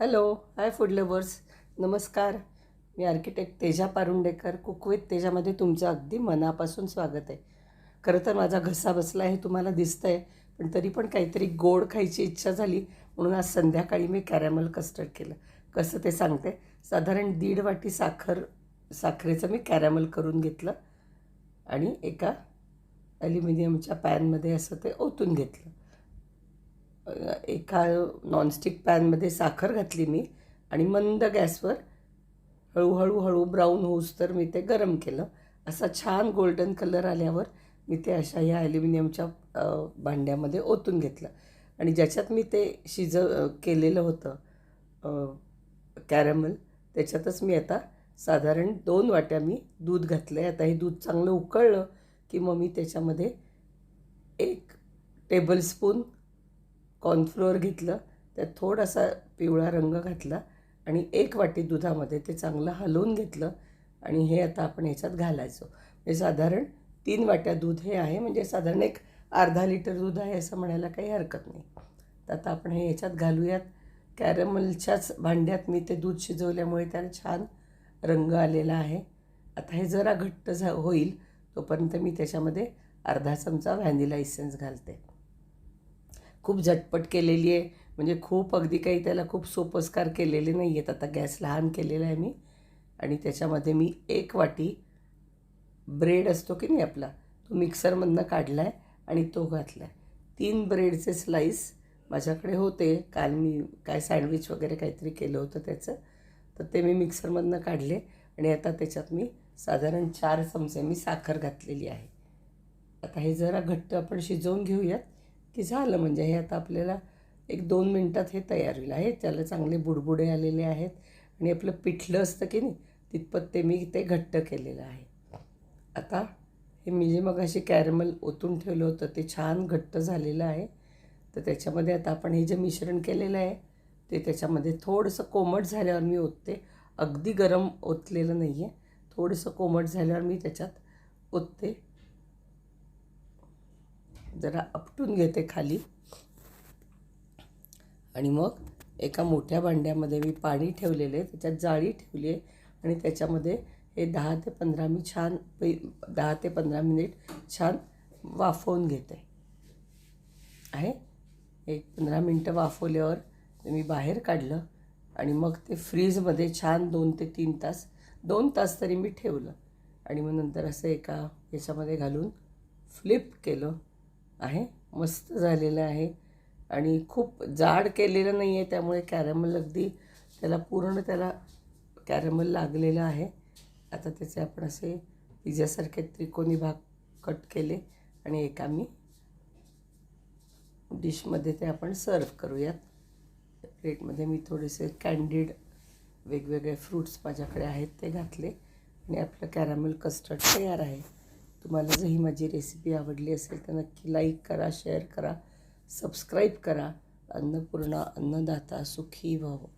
Hello hi food lovers नमस्कार. मी architect Teja Parundekar cook with तेजामध्ये तुमचं अगदी मनापासून स्वागत आहे. खरं तर माझा घसा बसला आहे तुम्हाला दिसतं आहे पण तरी पण काहीतरी गोड खायची इच्छा झाली म्हणून आज संध्याकाळी मी कॅरॅमल कस्टर्ड केलं. कसं ते सांगते? साधारण दीड वाटी साखर साखरेचं मी कॅरॅमल करून घेतलं आणि एका ॲल्युमिनियमच्या पॅनमध्ये असं ते ओतून घेतलं. एका नॉनस्टिक पॅनमध्ये साखर घातली मी आणि मंद गॅसवर हळूहळू हळू ब्राऊन होऊस तर मी ते गरम केलं. असा छान गोल्डन कलर आल्यावर मी ते अशा ह्या ॲल्युमिनियमच्या भांड्यामध्ये ओतून घेतलं. आणि ज्याच्यात मी ते शिज केलेलं होतं कॅरमल त्याच्यातच मी आता साधारण दोन वाट्या मी दूध घातलं आहे आता हे दूध चांगलं उकळलं की मग मी त्याच्यामध्ये एक टेबलस्पून कॉर्नफ्लोअर घेतलं त्यात थोडासा पिवळा रंग घातला आणि एक वाटी दुधामध्ये ते चांगलं हलवून घेतलं आणि हे आता आपण ह्याच्यात घालायचो. म्हणजे साधारण तीन वाट्या दूध हे आहे म्हणजे साधारण एक अर्धा लिटर दूध आहे असं म्हणायला काही हरकत नाही. तर आता आपण हे ह्याच्यात घालूयात. कॅरमलच्याच भांड्यात मी ते दूध शिजवल्यामुळे त्याला छान रंग आलेला आहे. आता हे जरा घट्ट झा होईल तोपर्यंत मी त्याच्यामध्ये अर्धा चमचा व्हॅनिला इसेन्स घालते. खूप झटपट केलेली आहे. म्हणजे खूप अगदी काही त्याला खूप सोपस्कार केलेले नाही आहेत. आता गॅस लहान केलेला आहे मी. आणि त्याच्यामध्ये मी एक वाटी ब्रेड असतो की नाही आपला तो मिक्सरमधनं काढला आहे आणि तो घातला आहे तीन ब्रेडचे स्लाईस माझ्याकडे होते. काल मी काय सँडविच वगैरे काहीतरी केलं होतं त्याचं. तर ते मी मिक्सरमधनं काढले आणि आता त्याच्यात मी साधारण चार चमचे मी साखर घातलेली आहे. आता हे जरा घट्ट आपण शिजवून घेऊयात. की झालं म्हणजे हे आता आपल्याला एक दोन मिनटात हे तयार होईल. आहे त्याला चांगले बुडबुडे आलेले आहेत आणि आपलं पिठलं असतं की नाही तितपत ते मी ते घट्ट केलेलं आहे. आता हे मी जे मग अशी कॅरमल ओतून ठेवलं होतं ते छान घट्ट झालेलं आहे. तर त्याच्यामध्ये आता आपण हे जे मिश्रण केलेलं आहे ते त्याच्यामध्ये थोडंसं कोमट झाल्यावर मी ओतते. अगदी गरम ओतलेलं नाही आहे थोडंसं कोमट झाल्यावर मी त्याच्यात ओतते. जरा आपटून घेते खाली. आणि मग एका मोठ्या भांड्यामध्ये मी पाणी ठेवलेले आहे त्याच्यात जाळी ठेवली आहे आणि त्याच्यामध्ये हे दहा ते पंधरा मी छान पै दहा ते पंधरा मिनिट छान वाफवून घेते. आहे? एक पंधरा मिनटं वाफवल्यावर ते मी बाहेर काढलं आणि मग ते फ्रीजमध्ये छान दोन ते तीन तास दोन तास तरी मी ठेवलं. आणि मग नंतर असं एका याच्यामध्ये घालून फ्लिप केलं. आहे मस्त झालेलं आहे. आणि खूप जाड केलेलं नाही आहे त्यामुळे कॅरेमल अगदी त्याला पूर्ण त्याला कॅरेमल लागलेलं आहे. आता त्याचे आपण असे पिझ्यासारखे त्रिकोणी भाग कट केले आणि एका मी डिशमध्ये ते आपण सर्व करूयात. प्लेटमध्ये मी थोडेसे कॅन्डीड वेगवेगळे फ्रूट्स माझ्याकडे आहेत ते घातले. आणि आपलं कॅरामेल कस्टर्ड तयार आहे. तुम्हाला जर ही माझी रेसिपी आवडली असेल तर नक्की लाईक करा शेअर करा सबस्क्राईब करा. अन्नपूर्णा अन्नदाता सुखी व्हावं